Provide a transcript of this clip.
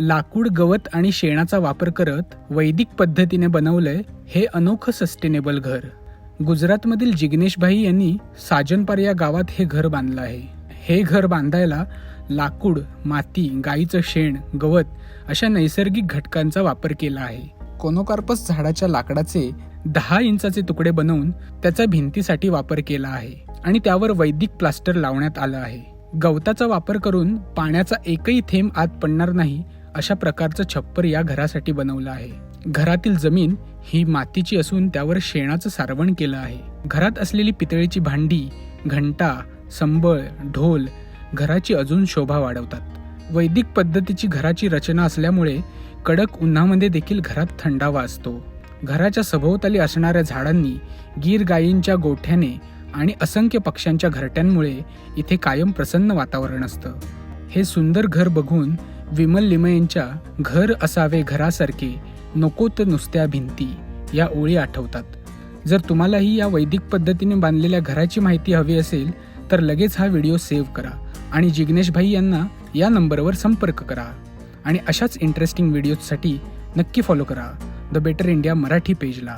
लाकूड गवत आणि शेणाचा वापर करत वैदिक पद्धतीने बनवलंय हे अनोखं सस्टेनेबल घर. गुजरातमधील जिग्नेशभाई यांनी साजनपार या गावात हे घर बांधलं आहे. हे घर बांधायला लाकूड माती गाईचं शेण गवत अशा नैसर्गिक घटकांचा वापर केला आहे. कोनोकार्पस झाडाच्या लाकडाचे दहा इंचाचे तुकडे बनवून त्याचा भिंतीसाठी वापर केला आहे आणि त्यावर वैदिक प्लास्टर लावण्यात आलं आहे. गवताचा वापर करून पाण्याचा एकही थेंब आत पडणार नाही अशा प्रकारचं छप्पर या घरासाठी बनवलं आहे. घरातील जमीन ही मातीची असून त्यावर शेणाचं सारवण केलं आहे. घरात असलेली पितळेची भांडी घंटा संबळ ढोल घराची अजून शोभा वाढवतात. वैदिक पद्धतीची घराची रचना असल्यामुळे कडक उन्हामध्ये देखील घरात थंडावा असतो घराच्या सभोवताली असणाऱ्या झाडांनी गीर गायींच्या गोठ्याने आणि असंख्य पक्ष्यांच्या घरट्यांमुळे इथे कायम प्रसन्न वातावरण असतं. हे सुंदर घर बघून विमल लिमयांच्या घर असावे घरासारखे नको तर नुसत्या भिंती या ओळी आठवतात. जर तुम्हालाही या वैदिक पद्धतीने बांधलेल्या घराची माहिती हवी असेल तर लगेच हा व्हिडिओ सेव्ह करा आणि जिग्नेश भाई यांना या नंबरवर संपर्क करा आणि अशाच इंटरेस्टिंग व्हिडिओजसाठी नक्की फॉलो करा. The better India Marathi पेजला